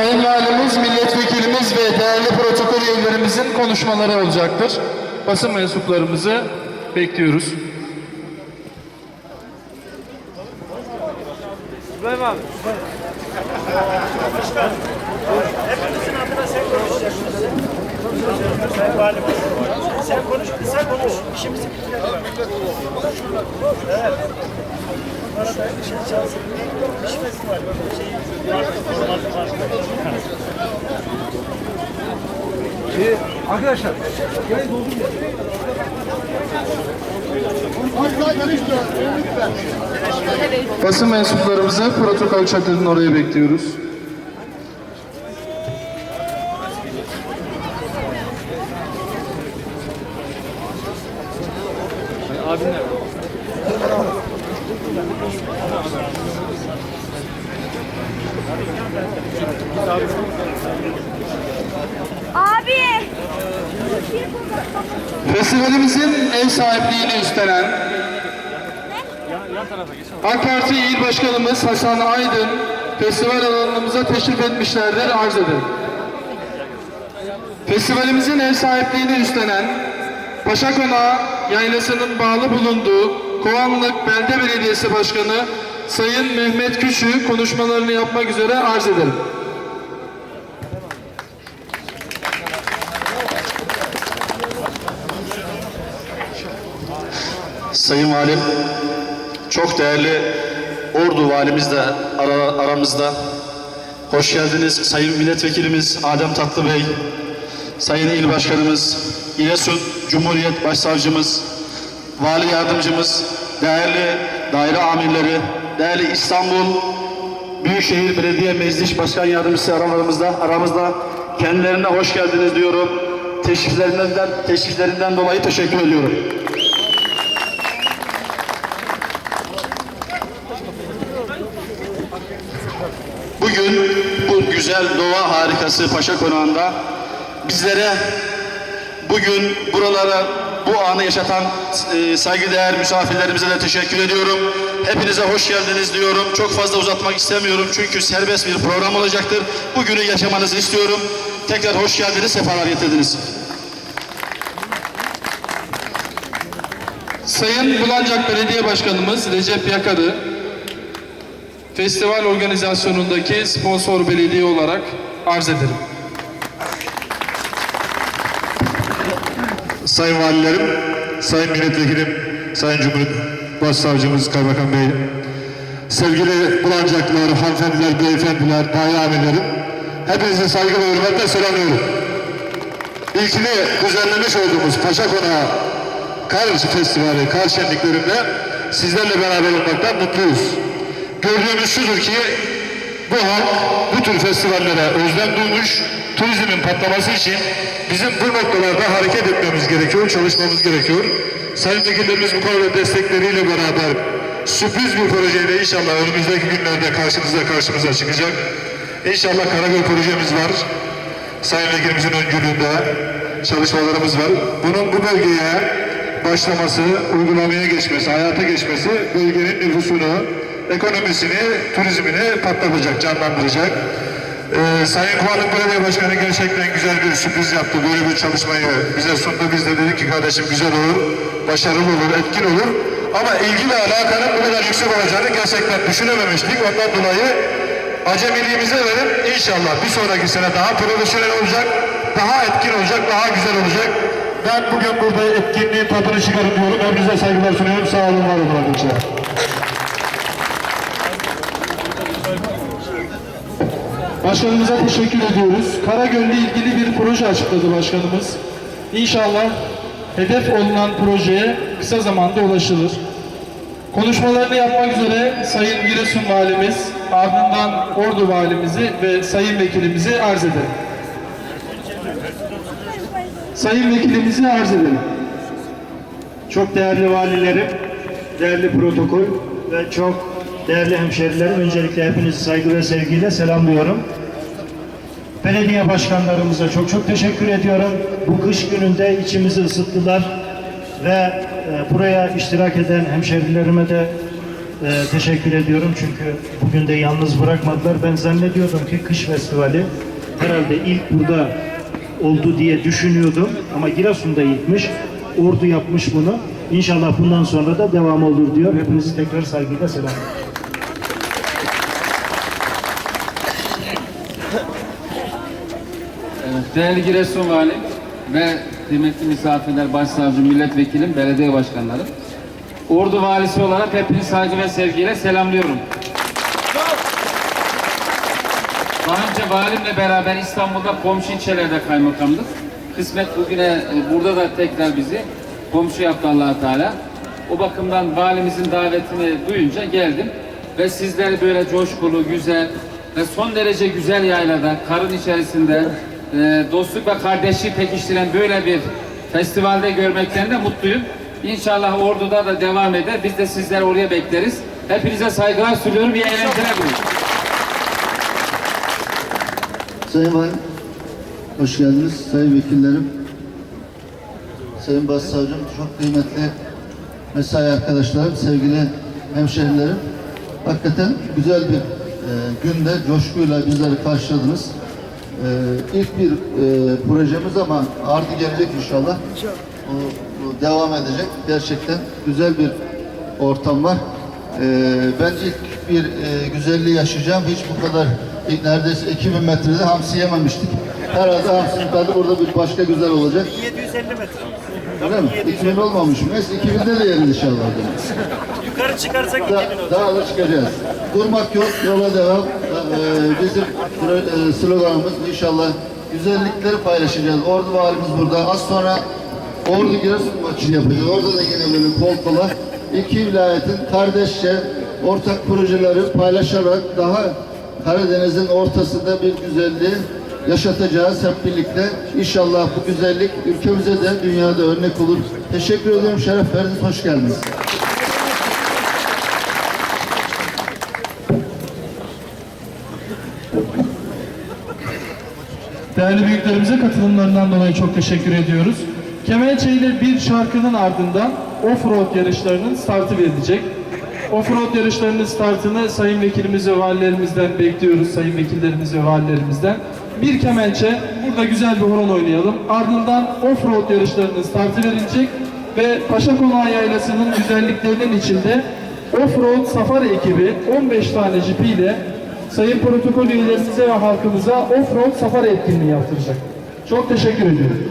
Sayın Valimiz, milletvekilimiz ve değerli protokol üyelerimizin konuşmaları olacaktır. Basın mensuplarımızı bekliyoruz. İbrahim abi. Hepimizin adına sen konuşacaksın. Sayın Valim. Sen konuş, sen konuş. İşimizi bitirelim. Evet. Arada bir şey çalsın. İş festivali. Formatı. Ee, arkadaşlar. Gel doldurun. Basın mensuplarımızı protokol çadırının oraya bekliyoruz. Abin Abi. Festivalimizin ev sahipliğini üstlenen AK Parti İl Başkanımız Hasan Aydın festival alanımıza teşrif etmişlerdir arz ederim. Festivalimizin ev sahipliğini üstlenen Paşa Konağı Yaylası'nın bağlı bulunduğu Kovanlık Belde Belediyesi Başkanı Sayın Mehmet Küçü konuşmalarını yapmak üzere arz ederim. Sayın Valim, çok değerli Ordu Valimiz de ara- aramızda. Hoş geldiniz Sayın Milletvekilimiz Adem Tatlı Bey, Sayın İl Başkanımız, İlesun Cumhuriyet Başsavcımız, Vali Yardımcımız, değerli daire amirleri, değerli İstanbul Büyükşehir Belediye Meclis Başkan Yardımcısı aramızda, aramızda kendilerine hoş geldiniz diyorum. Teşriflerinden, teşriflerinden dolayı teşekkür ediyorum. Bugün bu güzel doğa harikası Paşa Konağı'nda bizlere bugün buralara bu anı yaşatan e, saygıdeğer misafirlerimize de teşekkür ediyorum. Hepinize hoş geldiniz diyorum. Çok fazla uzatmak istemiyorum çünkü serbest bir program olacaktır. Bugünü yaşamanızı istiyorum. Tekrar hoş geldiniz, sefalar getirdiniz. Sayın Bulancak Belediye Başkanımız Recep Yakar'ı festival organizasyonundaki sponsor belediye olarak arz ederim. Sayın Valilerim, Sayın Milletvekilim, Sayın Cumhuriyet Başsavcımız Kaymakam Bey, sevgili Bulancaklılar, hanımefendiler, beyefendiler, daire amirlerim, hepinizi saygı ve hürmetle selamlıyorum. İlkini düzenlemiş olduğumuz Paşa Konağı Kar Festivali, Kar Şenliklerinde sizlerle beraber olmaktan mutluyuz. Gördüğümüz şudur ki bu halk bu tür festivallere özlem duymuş, turizmin patlaması için bizim bu noktalarda hareket etmemiz gerekiyor, çalışmamız gerekiyor. Sayın vekillerimiz bu konuda destekleriyle beraber sürpriz bir projeyle inşallah önümüzdeki günlerde karşınıza karşımıza çıkacak. İnşallah Karagöl projemiz var. Sayın Vekilimizin öncülüğünde çalışmalarımız var. Bunun bu bölgeye başlaması, uygulamaya geçmesi, hayata geçmesi bölgenin nüfusunu, ekonomisini, turizmini patlatacak, canlandıracak. Ee, Sayın Kuvalık Belediye Başkanı gerçekten güzel bir sürpriz yaptı. Böyle bir çalışmayı bize sundu. Biz de dedik ki kardeşim güzel olur, başarılı olur, etkin olur. Ama ilgi ve alakanın bu kadar yüksek olacağını gerçekten düşünememiştik. Ondan dolayı acemiliğimize verip inşallah bir sonraki sene daha profesyonel olacak, daha etkin olacak, daha güzel olacak. Ben bugün burada etkinliğin tadını çıkarın diyorum. Hepinize saygılar sunuyorum. Sağ olun, var olun arkadaşlar. Başkanımıza teşekkür ediyoruz. Karagöl'le ilgili bir proje açıkladı başkanımız. İnşallah hedef olunan projeye kısa zamanda ulaşılır. Konuşmalarını yapmak üzere Sayın Giresun Valimiz, ardından Ordu Valimizi ve Sayın Vekilimizi arz ederim. Sayın Vekilimizi arz edelim. Çok değerli valilerim, değerli protokol ve çok değerli hemşerilerim. Öncelikle hepinizi saygı ve sevgiyle selamlıyorum. Belediye başkanlarımıza çok çok teşekkür ediyorum. Bu kış gününde içimizi ısıttılar ve e, buraya iştirak eden hemşerilerime de e, teşekkür ediyorum çünkü bugün de yalnız bırakmadılar. Ben zannediyordum ki kış festivali herhalde ilk burada oldu diye düşünüyordum ama Giresun'da ilkmiş. Ordu yapmış bunu. İnşallah bundan sonra da devam olur diyor. Hepinizi tekrar saygıyla selam. Değerli Giresun Valim ve kıymetli misafirler, başsavcı, milletvekilim, belediye başkanları. Ordu valisi olarak hepinizi saygı ve sevgiyle selamlıyorum. Daha önce valimle beraber İstanbul'da komşu ilçelerde kaymakamdık. Kısmet bugüne e, burada da tekrar bizi komşu yaptı allah Teala. O bakımdan valimizin davetini duyunca geldim. Ve sizleri böyle coşkulu, güzel ve son derece güzel yaylada, karın içerisinde e, dostluk ve kardeşliği pekiştiren böyle bir festivalde görmekten de mutluyum. İnşallah Ordu'da da devam eder. Biz de sizleri oraya bekleriz. Hepinize saygılar sunuyorum. İyi eğlenceler diliyorum. Sayın Valim, hoş geldiniz. Sayın vekillerim, Sayın Başsavcım, çok kıymetli mesai arkadaşlarım, sevgili hemşehrilerim. Hakikaten güzel bir e, günde coşkuyla bizleri karşıladınız. E, ilk bir e, projemiz ama ardı gelecek inşallah. O, o devam edecek. Gerçekten güzel bir ortam var. E, ben ilk bir e, güzelliği yaşayacağım. Hiç bu kadar neredeyse 2000 metrede hamsi yememiştik. Herhalde hamsinin tadı burada bir başka güzel olacak. 750 metre. Öyle mi? 2000 olmamış mı? Neyse 2000'de de yeriz inşallah. Yukarı çıkarsak 2000 Da, olur. daha da çıkacağız. Durmak yok, yola devam. Ee, bizim sloganımız inşallah güzellikleri paylaşacağız. Ordu valimiz burada. Az sonra Ordu Giresun maçı yapacağız. Orada da yine böyle kol kola iki vilayetin kardeşçe ortak projeleri paylaşarak daha Karadeniz'in ortasında bir güzelliği yaşatacağız hep birlikte. İnşallah bu güzellik ülkemize de dünyada örnek olur. Teşekkür ediyorum. Şeref verdiniz. Hoş geldiniz. Değerli büyüklerimize katılımlarından dolayı çok teşekkür ediyoruz. Kemençe ile bir şarkının ardından off-road yarışlarının startı verilecek. Off-road yarışlarının startını sayın vekilimiz ve valilerimizden bekliyoruz, sayın vekillerimiz ve valilerimizden. Bir kemençe, burada güzel bir horon oynayalım. Ardından off-road yarışlarının startı verilecek ve Paşa Konağı Yaylası'nın güzelliklerinin içinde off-road safari ekibi 15 tane jipiyle sayın protokol üyelerimize ve halkımıza off-road safari etkinliği yaptıracak. Çok teşekkür ediyorum.